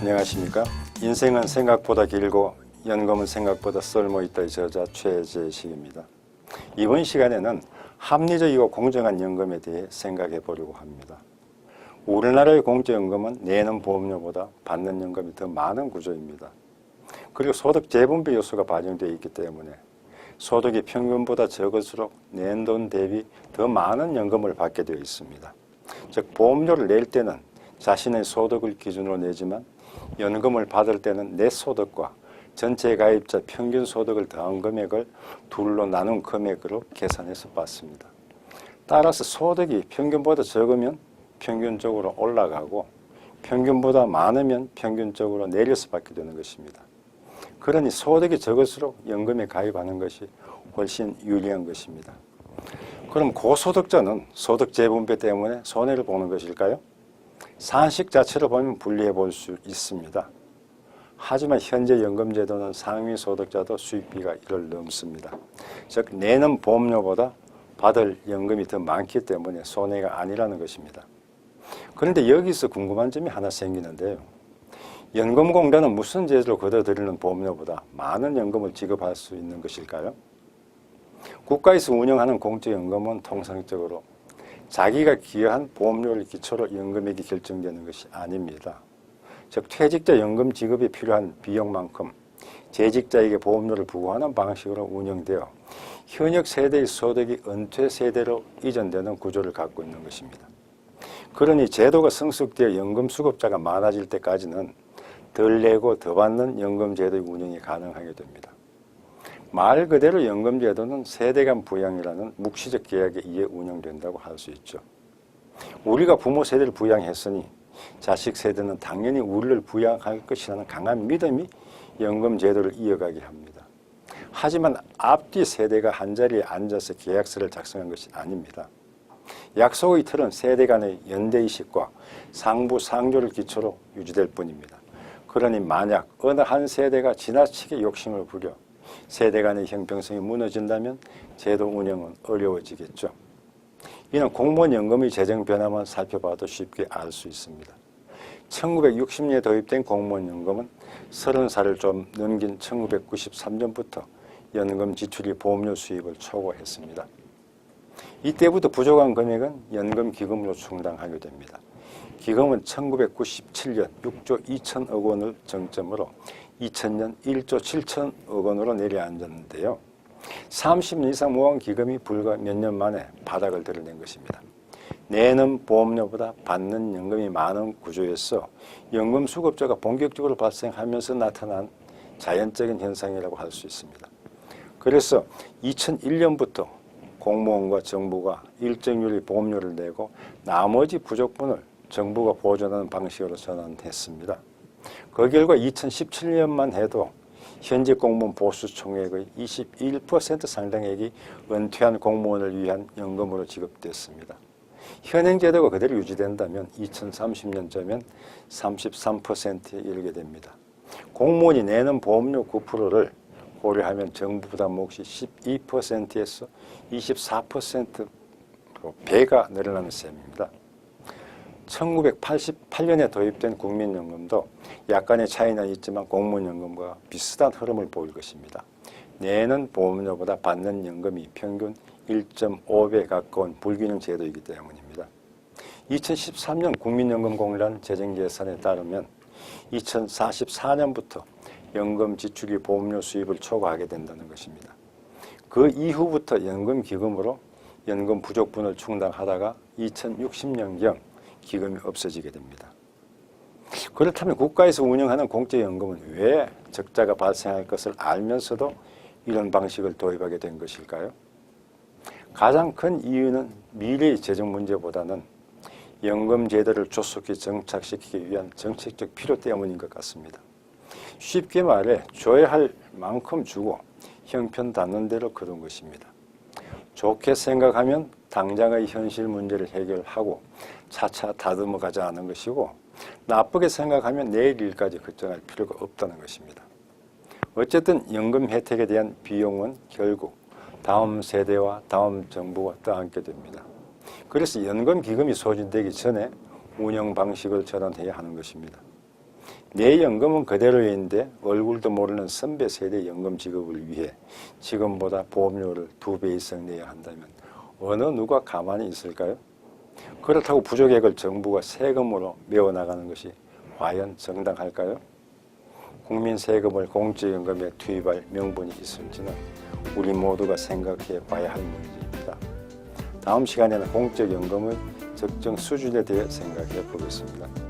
안녕하십니까? 인생은 생각보다 길고 연금은 생각보다 쓸모있다의 저자 최재식입니다. 이번 시간에는 합리적이고 공정한 연금에 대해 생각해 보려고 합니다. 우리나라의 공적연금은 내는 보험료보다 받는 연금이 더 많은 구조입니다. 그리고 소득 재분배 요소가 반영되어 있기 때문에 소득이 평균보다 적을수록 낸 돈 대비 더 많은 연금을 받게 되어 있습니다. 즉 보험료를 낼 때는 자신의 소득을 기준으로 내지만 연금을 받을 때는 내 소득과 전체 가입자 평균 소득을 더한 금액을 둘로 나눈 금액으로 계산해서 받습니다. 따라서 소득이 평균보다 적으면 평균적으로 올라가고 평균보다 많으면 평균적으로 내려서 받게 되는 것입니다. 그러니 소득이 적을수록 연금에 가입하는 것이 훨씬 유리한 것입니다. 그럼 고소득자는 소득 재분배 때문에 손해를 보는 것일까요? 산식 자체로 보면 분리해 볼 수 있습니다. 하지만 현재 연금제도는 상위 소득자도 수입비가 1을 넘습니다. 즉 내는 보험료보다 받을 연금이 더 많기 때문에 손해가 아니라는 것입니다. 그런데 여기서 궁금한 점이 하나 생기는데요. 연금공단은 무슨 제도로 걷어들이는 보험료보다 많은 연금을 지급할 수 있는 것일까요? 국가에서 운영하는 공적연금은 통상적으로 자기가 기여한 보험료를 기초로 연금액이 결정되는 것이 아닙니다. 즉 퇴직자 연금 지급이 필요한 비용만큼 재직자에게 보험료를 부과하는 방식으로 운영되어 현역 세대의 소득이 은퇴 세대로 이전되는 구조를 갖고 있는 것입니다. 그러니 제도가 성숙되어 연금 수급자가 많아질 때까지는 덜 내고 더 받는 연금 제도의 운영이 가능하게 됩니다. 말 그대로 연금 제도는 세대 간 부양이라는 묵시적 계약에 의해 운영된다고 할 수 있죠. 우리가 부모 세대를 부양했으니 자식 세대는 당연히 우리를 부양할 것이라는 강한 믿음이 연금 제도를 이어가게 합니다. 하지만 앞뒤 세대가 한자리에 앉아서 계약서를 작성한 것이 아닙니다. 약속의 틀은 세대 간의 연대의식과 상부 상조를 기초로 유지될 뿐입니다. 그러니 만약 어느 한 세대가 지나치게 욕심을 부려 세대 간의 형평성이 무너진다면 제도 운영은 어려워지겠죠. 이는 공무원 연금의 재정 변화만 살펴봐도 쉽게 알 수 있습니다. 1960년에 도입된 공무원 연금은 30살을 좀 넘긴 1993년부터 연금 지출이 보험료 수입을 초과했습니다. 이때부터 부족한 금액은 연금 기금으로 충당하게 됩니다. 기금은 1997년 6조 2천억 원을 정점으로 2000년 1조 7천억 원으로 내려앉았는데요. 30년 이상 모은 기금이 불과 몇 년 만에 바닥을 드러낸 것입니다. 내는 보험료보다 받는 연금이 많은 구조에서 연금 수급자가 본격적으로 발생하면서 나타난 자연적인 현상이라고 할 수 있습니다. 그래서 2001년부터 공무원과 정부가 일정률의 보험료를 내고 나머지 부족분을 정부가 보존하는 방식으로 전환했습니다. 그 결과 2017년만 해도 현재 공무원 보수 총액의 21% 상당액이 은퇴한 공무원을 위한 연금으로 지급됐습니다. 현행 제도가 그대로 유지된다면 2030년쯤엔 33%에 이르게 됩니다. 공무원이 내는 보험료 9%를 고려하면 정부 부담 몫이 12%에서 24%로 배가 늘어나는 셈입니다. 1988년에 도입된 국민연금도 약간의 차이는 있지만 공무원연금과 비슷한 흐름을 보일 것입니다. 내는 보험료보다 받는 연금이 평균 1.5배 가까운 불균형 제도이기 때문입니다. 2013년 국민연금공단 재정계산에 따르면 2044년부터 연금 지출이 보험료 수입을 초과하게 된다는 것입니다. 그 이후부터 연금 기금으로 연금 부족분을 충당하다가 2060년경 기금이 없어지게 됩니다. 그렇다면 국가에서 운영하는 공적연금은 왜 적자가 발생할 것을 알면서도 이런 방식을 도입하게 된 것일까요? 가장 큰 이유는 미래의 재정 문제보다는 연금 제도를 조속히 정착시키기 위한 정책적 필요 때문인 것 같습니다. 쉽게 말해 줘야 할 만큼 주고 형편 닿는 대로 거둔 것입니다. 좋게 생각하면 당장의 현실 문제를 해결하고 차차 다듬어 않은 것이고 나쁘게 생각하면 내일 일까지 걱정할 필요가 없다는 것입니다. 어쨌든 연금 혜택에 대한 비용은 결국 다음 세대와 다음 정부가 떠안게 됩니다. 그래서 연금 기금이 소진되기 전에 운영 방식을 전환해야 하는 것입니다. 내 연금은 그대로인데 얼굴도 모르는 선배 세대 연금 지급을 위해 지금보다 보험료를 두 배 이상 내야 한다면 어느 누가 가만히 있을까요? 그렇다고 부족액을 정부가 세금으로 메워나가는 것이 과연 정당할까요? 국민 세금을 공적연금에 투입할 명분이 있을지는 우리 모두가 생각해 봐야 할 문제입니다. 다음 시간에는 공적연금의 적정 수준에 대해 생각해 보겠습니다.